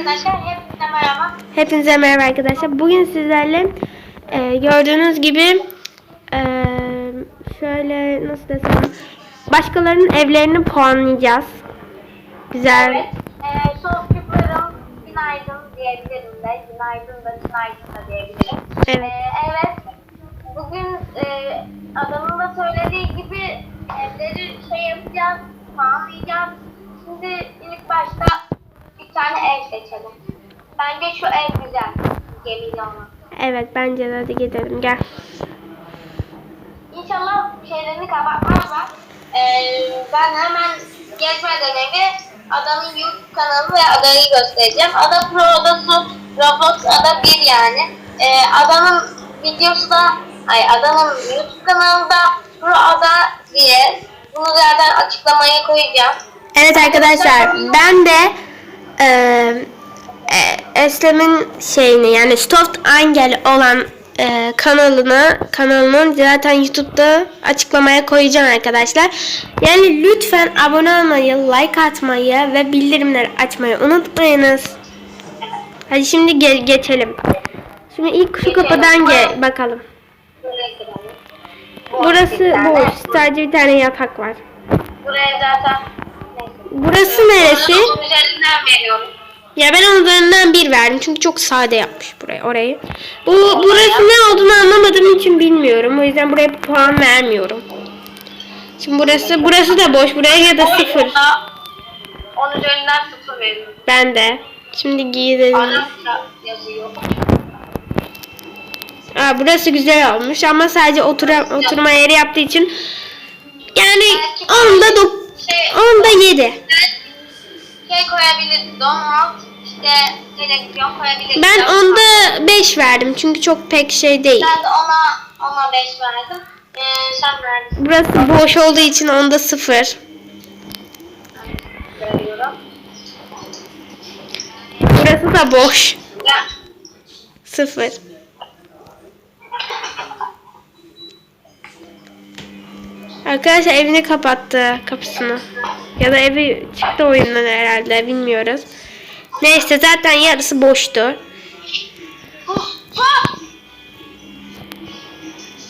arkadaşlar hepinize merhaba. Hepinize merhaba arkadaşlar. Bugün sizlerle e, gördüğünüz gibi e, şöyle nasıl desem başkalarının evlerini puanlayacağız. Güzel. Evet. Ee, Soğukçuklarım günaydın diyebilirim de. Günaydın da günaydın da diyebilirim. Evet. Ee, evet. Bugün e, adamın da söylediği gibi evleri şey yapacağız, puanlayacağız. Şimdi ilk başta tane ev seçelim. Bence şu ev güzel. Gemiyle olan. Evet bence de hadi gidelim gel. İnşallah şeylerini kapatmazlar. Ee, ben hemen geçmeden önce adamın YouTube kanalı ve adayı göstereceğim. Ada Pro odası Roblox ada 1 yani. Ee, adamın videosu da ay adamın YouTube kanalında Pro ada diye. Bunu zaten açıklamaya koyacağım. Evet arkadaşlar ben de e, Eslem'in şeyini yani Stoft Angel olan e, kanalını kanalının zaten YouTube'da açıklamaya koyacağım arkadaşlar. Yani lütfen abone olmayı, like atmayı ve bildirimleri açmayı unutmayınız. Hadi şimdi ge- geçelim. Şimdi ilk şu kapıdan ge bakalım. Burası boş. Sadece bir tane yatak var. Buraya zaten neyse. Burası neresi? Üzerinden veriyorum. Ya ben onun üzerinden bir verdim çünkü çok sade yapmış burayı orayı. Bu burası ne olduğunu anlamadığım için bilmiyorum. O yüzden buraya puan vermiyorum. Şimdi burası burası da boş. Buraya ya da sıfır. Onun üzerinden sıfır veriyorum. Ben de. Şimdi giyelim. Arapça yazıyor. Aa, burası güzel olmuş ama sadece otura, oturma yeri yaptığı için yani onda dok- Şey, onda 7. koyabiliriz. Donald, işte televizyon koyabiliriz. Ben onda 5 verdim çünkü çok pek şey değil. Ben de ona, ona 5 verdim. Ee, sen verdin. Burası boş olduğu için onda 0. Veriyorum. Burası da boş. Ya, 0. Arkadaşlar evini kapattı kapısını. Ya da evi çıktı oyundan herhalde bilmiyoruz. Neyse zaten yarısı boştu. Huh, huh!